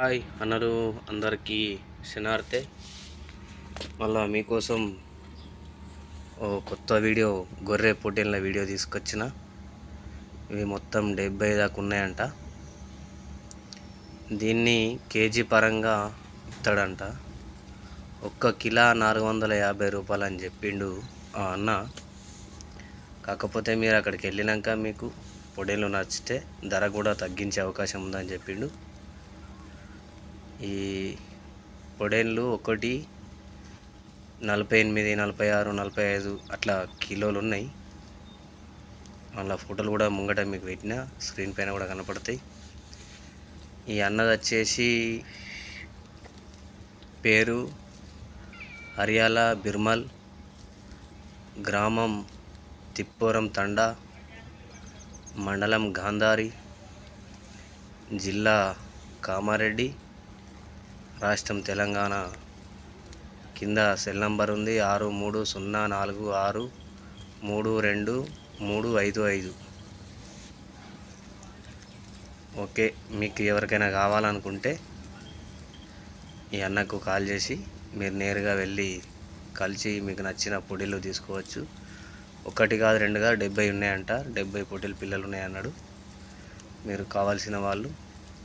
Hi అన్నారు అందరికీ శనార్తే. మళ్ళా మీకోసం ఓ కొత్త వీడియో గొర్రె పొట్టేళ్ళ వీడియో తీసుకొచ్చిన. ఇవి మొత్తం డెబ్బై దాకా ఉన్నాయంట. దీన్ని కేజీ పరంగా ఇస్తాడంట ఒక్క కిలో నాలుగు వందల యాభై రూపాయలు అని చెప్పిండు ఆ అన్న. కాకపోతే మీరు అక్కడికి వెళ్ళినాక మీకు పొడేలు నచ్చితే ధర కూడా తగ్గించే అవకాశం ఉందని చెప్పిండు. ఈ పొడేన్లు ఒకటి నలభై ఎనిమిది నలభై ఆరు నలభై ఐదు అట్లా కిలోలు ఉన్నాయి. మళ్ళీ ఫోటోలు కూడా ముంగట మీకు పెట్టిన స్క్రీన్ పైన కూడా కనపడతాయి. ఈ అన్నది వచ్చేసి పేరు హరియాల బిర్మల్ గ్రామం తిప్పోరం తండా మండలం గాంధారి జిల్లా కామారెడ్డి. రాష్ట్రం తెలంగాణ. కింద సెల్ నంబర్ ఉంది ఆరు మూడు సున్నా నాలుగు ఆరు మూడు రెండు మూడు ఐదు ఐదు. ఓకే మీకు ఎవరికైనా కావాలనుకుంటే ఈ అన్నకు కాల్ చేసి మీరు నేరుగా వెళ్ళి కలిసి మీకు నచ్చిన పొడిలు తీసుకోవచ్చు. ఒకటి కాదు రెండు కాదు డెబ్బై ఉన్నాయంట. డెబ్బై పొట్టెలు పిల్లలు ఉన్నాయన్నాడు. మీరు కావాల్సిన వాళ్ళు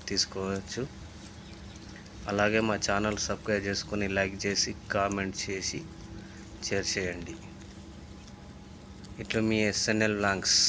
తీసుకోవచ్చు. అలాగే మా ఛానల్ సబ్స్క్రైబ్ చేసుకొని లైక్ చేసి కామెంట్ చేసి షేర్ చేయండి. ఇట్లా మీ ఎస్ఎన్ఎల్ బ్లాంక్స్.